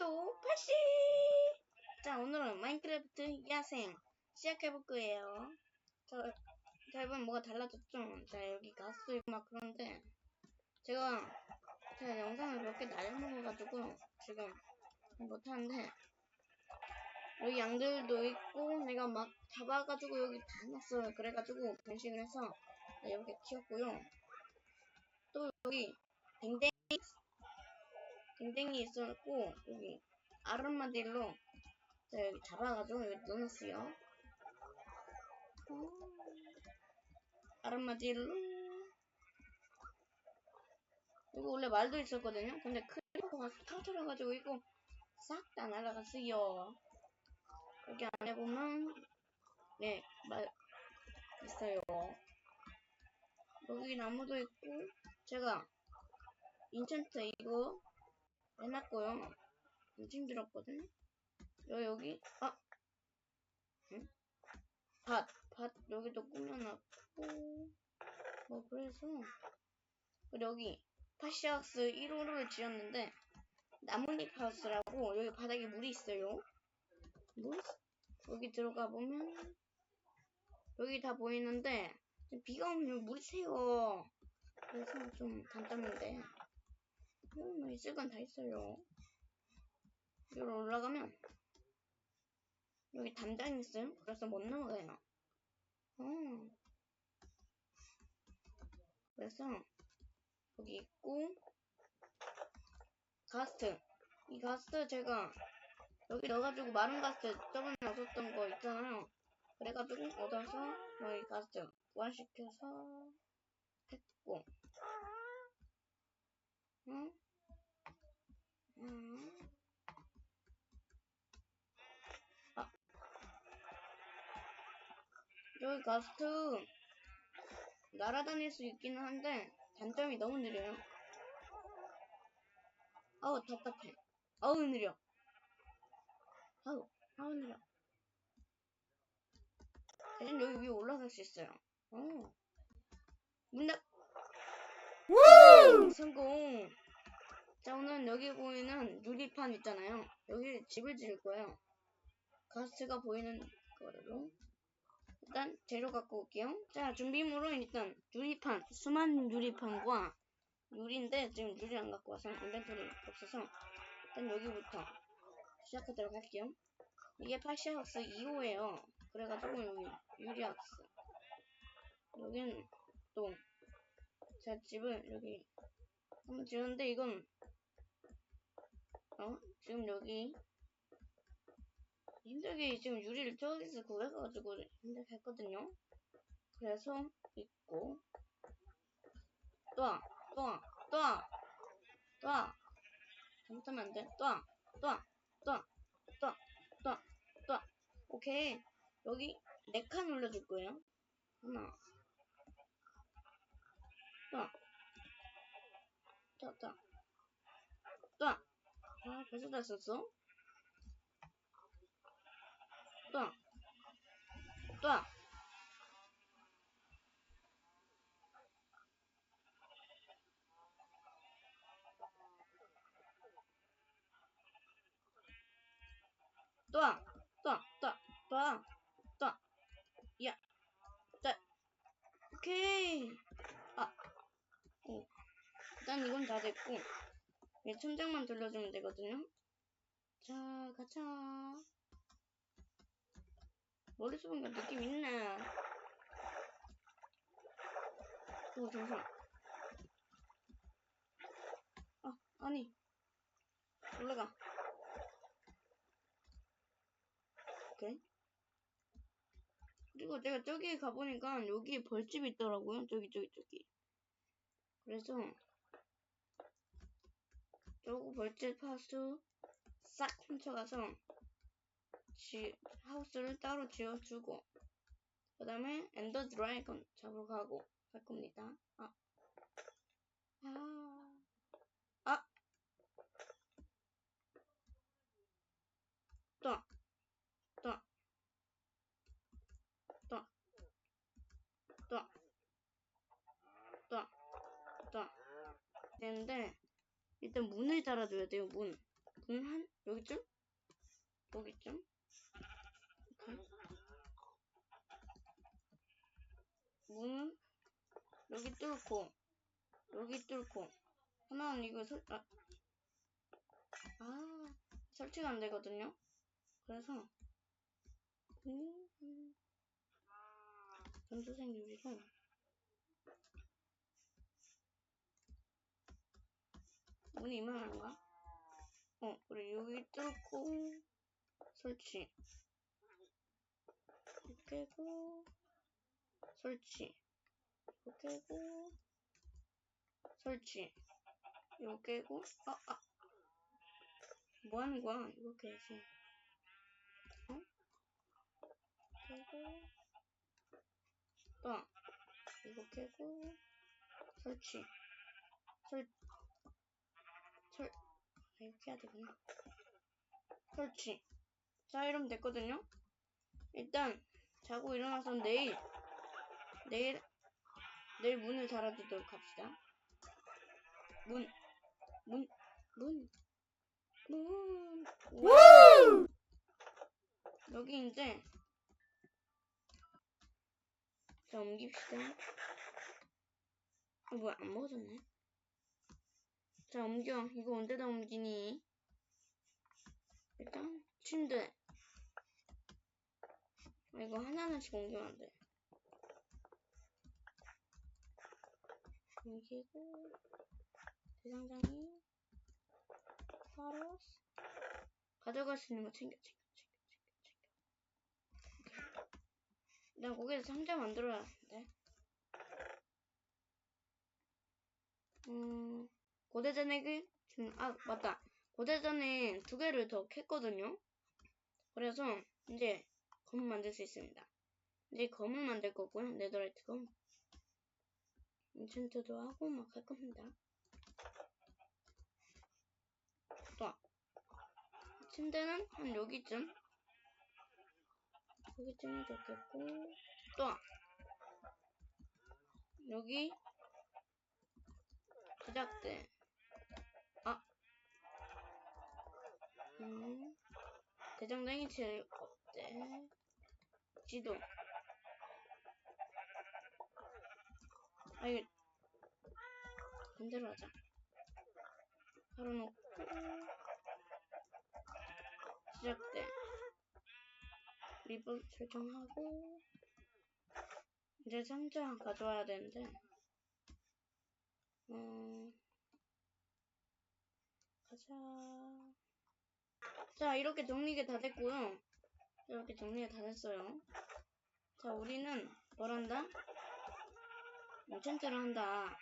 또 팔씨! 자, 오늘은 마인크래프트 야생 시작해볼 거예요. 자, 자, 이번 뭐가 달라졌죠? 자, 여기 가스 막 그런데, 제가, 제가 영상을 몇 개 날려먹어가지고, 지금 못하는데, 여기 양들도 있고, 내가 막 잡아가지고 여기 다 놨어요. 그래가지고 변신을 해서 이렇게 키웠고요. 또 여기 댕댕이 댕댕이 있었고 여기 아르마딜로 제가 여기 잡아가지고 여기 넣어놨어요. 어, 아르마딜로 여기 원래 말도 있었거든요. 근데 크리퍼가 터뜨려가지고 이거 싹 다 날아갔어요. 여기 안에 보면 네 말 있어요. 여기 나무도 있고 제가 인챈트 이거 해놨고요. 엄청 힘들었거든요. 여 여기 아, 응? 밭, 밭 여기도 꾸며놨고 뭐 그래서 그리고 여기 파시하우스 1호를 지었는데 나뭇잎 하우스라고 여기 바닥에 물이 있어요. 물 여기 들어가 보면 여기 다 보이는데 비가 오면 물이 새요. 그래서 좀 단단한데 음, 건다 있어요. 여기로 올라가면 여기 담장이 있어요. 그래서 못 넘어가요. 어. 그래서 여기 있고 가스트 이 가스트 제가 여기 넣어가지고 마른 가스트 저번에 얻었던 거 있잖아요. 그래가지고 얻어서 여기 가스트 부활시켜서 했고 응? 응? 아. 가스트 날아다닐 수 있기는 한데 단점이 너무 느려요. 아우 답답해. 아우 느려. 아우 아우 느려. 대신 여기 위에 올라갈 수 있어요. 어. 문 닫. 성공. 자, 오늘 여기 보이는 유리판 있잖아요. 여기 집을 지을 거예요. 가스가 보이는 거로. 일단 재료 갖고 올게요. 자, 준비물은 일단 유리판, 수만 유리판과 유리인데 지금 유리 안 갖고 와서 인벤토리 없어서 일단 여기부터 시작하도록 할게요. 이게 파시하우스 2호예요. 그래가지고 여기 유리하우스. 여기는 또제 집을 여기 한번 지었는데 이건 어 지금 여기 힘들게 지금 유리를 저기서 구해가지고 힘들게 했거든요. 그래서 있고 또아 또아 또아 또아 잘못하면 안 돼. 또아 또아 또아 또아 또아 또아 오케이 여기 네 칸 올려줄 거예요. 하나 또아 또아 또아 또아 아 벌써 다 썼어? 또아. 또아. 또아 또아 또아 또아 또아. 야 자, 오케이. 아 어. 일단 이건 다 됐고 이제 천장만 돌려주면 되거든요. 자 가자 머릿속 보니까 느낌 있네. 오 잠시만. 아 아니. 올라가. 오케이. 그리고 제가 저기 가보니까 여기 벌집이 있더라고요. 저기, 저기, 저기. 그래서, 저거 벌집 하우스 싹 훔쳐가서, 지, 하우스를 따로 지어주고, 그 다음에 엔더 드래곤 잡으러 가고 할 겁니다. 아. 아. 아. 또. 또. 되는데 일단 문을 달아줘야 돼요 문 공한 여기쯤? 여기쯤? 이렇게. 문 여기 뚫고 여기 뚫고 하나는 이거 설 아, 아 설치가 안 되거든요. 그래서 음, 음. 전수생 유리로 문이 이만한가? 어, 우리 여기 뚫고 설치. 이렇게 고 설치. 이렇게 고 설치. 이렇게 고 아, 아. 뭐 하는 거야? 이렇게 해야지. 어? 깨고 또 이거 깨고 설치. 설 설, 아, 이렇게 해야 되구나. 설치. 자, 이러면 됐거든요? 일단, 자고 일어나서 내일, 내일, 내일 문을 달아두도록 합시다. 문, 문, 문, 문. 우! 여기 이제, 자, 옮깁시다. 어, 뭐야, 안 먹어졌네. 자, 옮겨. 이거 언제 다 옮기니? 일단, 침대. 아, 이거 하나하나씩 옮기면 안 돼. 옮기고, 대장장이, 파로스. 가져갈 수 있는 거 챙겨, 챙겨, 챙겨, 챙겨, 챙겨. 오케이. 나 거기서 상자 만들어야 하는데. 음, 고대전액을 지금 아 맞다 고대전에 두 개를 더 캤거든요 그래서 이제 검을 만들 수 있습니다 이제 검을 만들 거고요 네더라이트 검 인챈트도 하고 막 할 겁니다. 또 침대는 한 여기쯤. 여기쯤이 좋겠고. 또 여기 제작대. 아 음, 대장장이 제일 없대 지도 아 이거 반대로 하자 바로 놓고 시작돼 리본 설정하고 이제 상자 가져와야 되는데 음, 가자. 자, 이렇게 정리가 다 됐고요. 이렇게 정리가 다 됐어요. 자, 우리는 뭘 한다? 엔찬트를 한다.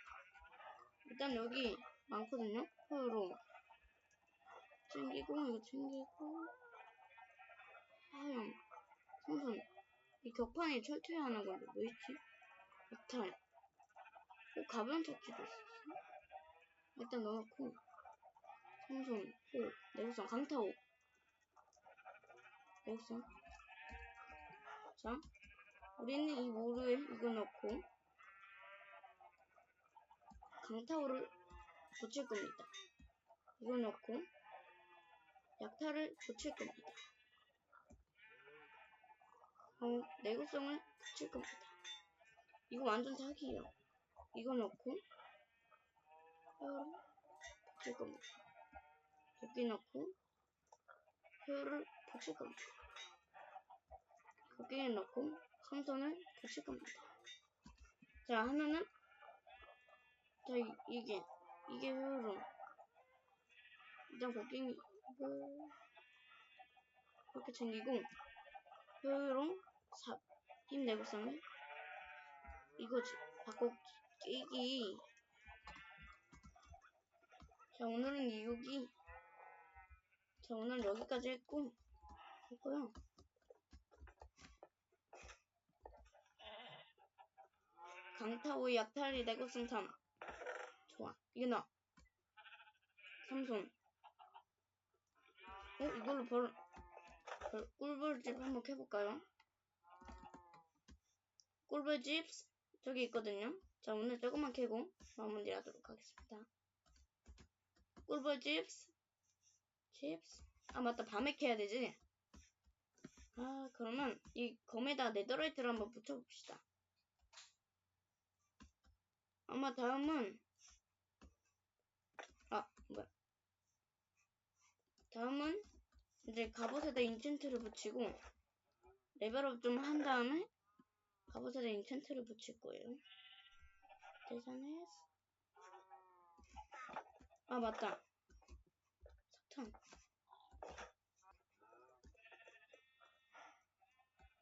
일단 여기 많거든요? 호요로. 챙기고, 이거 챙기고, 하염, 성분. 이 격판이 철퇴해야 하는 건데, 뭐 있지? 약탈. 어, 가벼운 착지도 있어. 일단 넣어놓고 성송, 호, 내구성, 강타호 내구성 자 우리는 이 모루에 이거 넣고 강타호를 붙일 겁니다 이거 넣고 약타를 붙일 겁니다 어, 내구성을 붙일 겁니다 이거 완전 사기예요 이거 넣고 혀를 붙일 겁니다. 여기 넣고 혀를 붙일 겁니다. 여기에 넣고 삼선을 붙일 겁니다. 자 하면은 자 이, 이게 이게 혀로. 일단 거기 이렇게 챙기고 혀로 삽, 힘 내구성을 이거지 바꿔 끼기. 자 오늘은 이 여기. 자 오늘 여기까지 했고 했고요. 강타오 약탈이 내구성 3 좋아 이거 나 삼손 어 이걸로 벌, 벌 꿀벌집 한번 해볼까요 꿀벌집 저기 있거든요 자 오늘 조금만 캐고 마무리 하도록 하겠습니다 꿀벌집 칩스. 아, 맞다. 밤에 캐야 되지. 아, 그러면 이 검에다 네더라이트를 한번 붙여봅시다. 아마 다음은 아, 뭐야. 다음은 이제 갑옷에다 인챈트를 붙이고 레벨업 좀 한 다음에 갑옷에다 인챈트를 붙일 거예요. 계산해서 아, 맞다. 석탄.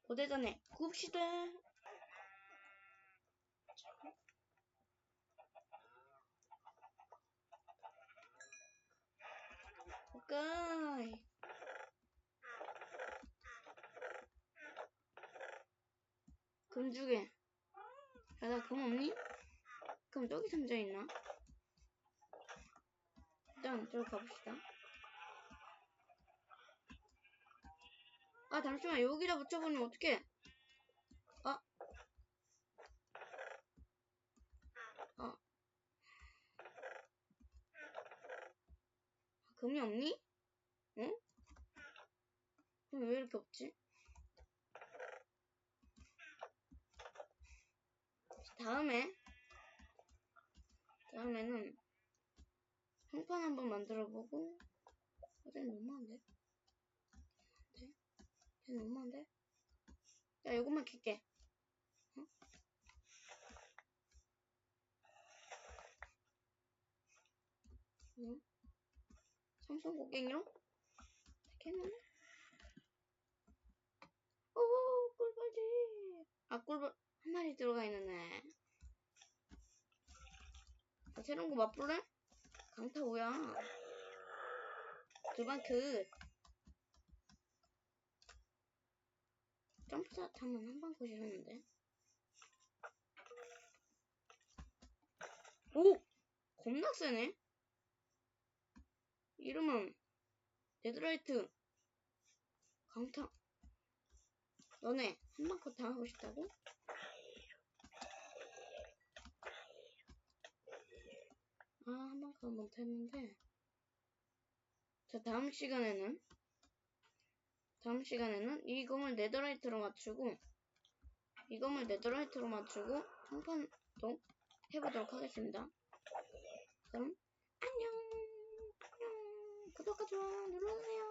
고대전에 굽시다. 오케이. 금 주게. 야, 나 금 없니? 그럼 저기 상자 있나? 일단 저기 가봅시다. 아 잠시만 여기다 붙여버리면 어떡해? 금이 없니? 응? 그럼 왜 이렇게 없지? 다음에 다음에는 형판 한번 만들어보고 어제는 너무한데? 네? 쟤는 너무한데? 야 이것만 킬게 어? 응? 삼성 고객용? 캐논? 오 꿀벌지 아 꿀벌 한 마리 들어가 있는 애 아, 새로운 거 맛볼래? 강타 뭐야 두방 그 점프샷 하면 한방 컷이었는데 오! 겁나 세네 이름은 데드라이트 강타 너네 컷 당하고 싶다고? 아, 컷 못했는데 자 다음 시간에는 다음 시간에는 이 검을 네더라이트로 맞추고 이 검을 네더라이트로 맞추고 한판도 해보도록 하겠습니다. 그럼 안녕 구독과 좋아요 눌러주세요.